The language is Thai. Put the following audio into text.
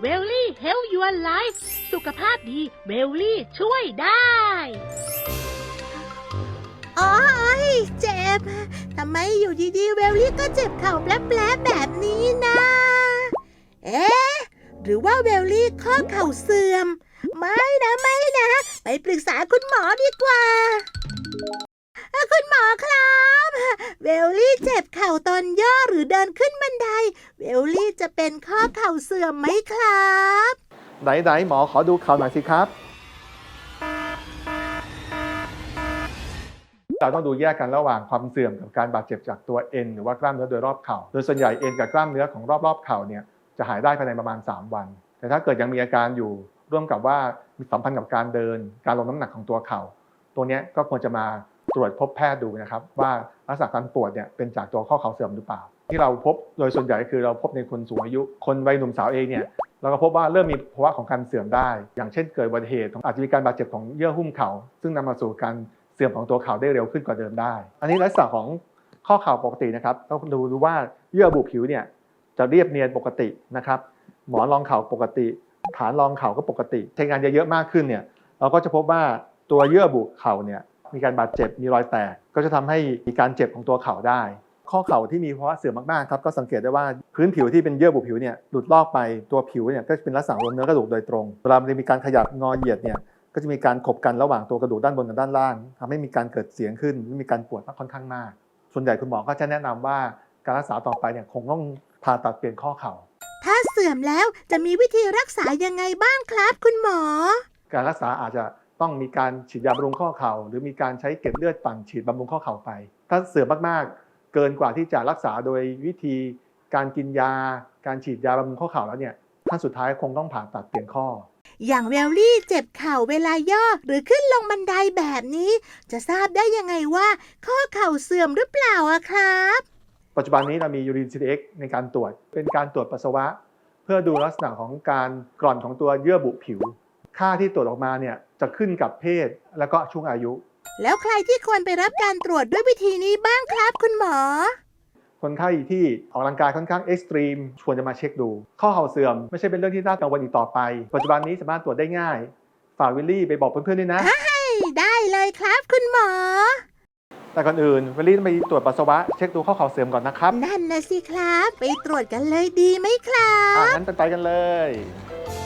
เวลลี่เฮลยูอัลไลฟ์สุขภาพดีเวลลี่ช่วยได้โอ้ยเจ็บ ทำไมอยู่ดีๆ เวลลี่ก็เจ็บเข่าแปลบแบบนี้นะ เอ๊ะ หรือว่าเวลลี่ข้อเข่าเสื่อม ไม่นะไม่นะ ไปปรึกษาคุณหมอดีกว่า คุณหมอครับเวลลี่เจ็บเข่าตอนย่อหรือเดินขึ้นบันได เวลลี่จะเป็นข้อเข่าเสื่อมไหมครับ ไหนไหนหมอขอดูเข่าหน่อยสิครับ เราต้องดูแยกกันระหว่างความเสื่อมกับการบาดเจ็บจากตัวเอ็นหรือว่ากล้ามเนื้อโดยรอบเข่า โดยส่วนใหญ่เอ็นกับกล้ามเนื้อของรอบๆเข่าเนี่ยจะหายได้ภายในประมาณ 3 วัน แต่ถ้าเกิดยังมีอาการอยู่ร่วมกับว่ามีสัมพันธ์กับการเดิน การลงน้ำหนักของตัวเข่า ตัวนี้ก็ควรจะมา ตรวจพบแพทย์ดูนะครับ ว่าลักษณะการปวดเนี่ยเป็นจากตัวข้อเข่าเสื่อมหรือเปล่า ที่เราพบโดยส่วนใหญ่คือเราพบในคนสูงอายุ คนวัยหนุ่มสาวเองเนี่ยเราก็พบว่าเริ่มมีภาวะของการเสื่อมได้ อย่างเช่นเกิดอุบัติเหตุอาจจะมีการบาดเจ็บของเยื่อหุ้มเข่าซึ่งนำมาสู่การเสื่อมของตัวเข่าได้เร็วขึ้นกว่าเดิมได้ อันนี้ลักษณะของข้อเข่าปกตินะครับต้องดูดูว่าเยื่อบุผิวเนี่ยจะเรียบเนียนปกตินะครับ หมอนรองเข่าปกติ ฐานรองเข่าก็ปกติใช้งานเยอะๆมากขึ้นเนี่ยเราก็จะพบว่าตัวเยื่อบุเข่าเนี่ย มีการบาดเจ็บมีรอยแตก ก็จะทำให้มีการเจ็บของตัวเข่าได้ ข้อเข่าที่มีภาวะเสื่อมมากๆครับก็สังเกตได้ว่าพื้นผิวที่เป็นเยื่อบุผิวเนี่ยหลุดลอกไปตัวผิวเนี่ยก็จะเป็นลักษณะรวมเนื้อกระดูกโดยตรงเวลามันมีการขยับงอเหยียดเนี่ยก็จะมีการขบกันระหว่างตัวกระดูกด้านบนกับด้านล่างทำให้มีการเกิดเสียงขึ้นและมีการปวดค่อนข้างมาก ส่วนใหญ่คุณหมอก็จะแนะนำว่าการรักษาต่อไปเนี่ยคงต้องผ่าตัดเปลี่ยนข้อเข่าถ้าเสื่อมแล้วจะมีวิธีรักษายังไงบ้างครับคุณหมอ การรักษาอาจจะ ต้องมีการฉีดยาบำรุงข้อเข่า หรือมีการใช้เกล็ดเลือดปั่นฉีดบำรุงข้อเข่าไป ถ้าเสื่อมมากๆ เกินกว่าที่จะรักษาโดยวิธีการกินยา การฉีดยาบำรุงข้อเข่าแล้วเนี่ยขั้นสุดท้ายคงต้องผ่าตัดเปลี่ยนข้อ อย่างเวลลี่เจ็บเข่าเวลาย่อหรือขึ้นลงบันไดแบบนี้ จะทราบได้ยังไงว่า ข้อเข่าเสื่อมหรือเปล่าอะครับ ปัจจุบันนี้เรามียูริน CTX ในการตรวจ เป็นการตรวจปัสสาวะ เพื่อดูลักษณะของการกร่อนของตัวเยื่อบุผิว ค่าที่ตรวจออกมาเนี่ย จะขึ้นกับเพศและก็ช่วงอายุ แล้วใครที่ควรไปรับการตรวจด้วยวิธีนี้บ้างครับคุณหมอ คนไข้ที่ออกกำลังกายค่อนข้างเอ็กซ์ตรีมควรจะมาเช็คดู ข้อเข่าเสื่อมไม่ใช่เป็นเรื่องที่น่ากังวลอีกต่อไป ปัจจุบันนี้สามารถตรวจได้ง่าย ฝากวิลลี่ไปบอกเพื่อนๆด้วยนะ ได้เลยครับคุณหมอ แต่ก่อนอื่นวิลลี่ต้องไปตรวจปัสสาวะเช็คดูข้อเข่าเสื่อมก่อนนะครับนั่นนะสิครับ ไปตรวจกันเลยดีไหมครับ อะงั้นไปกันเลยค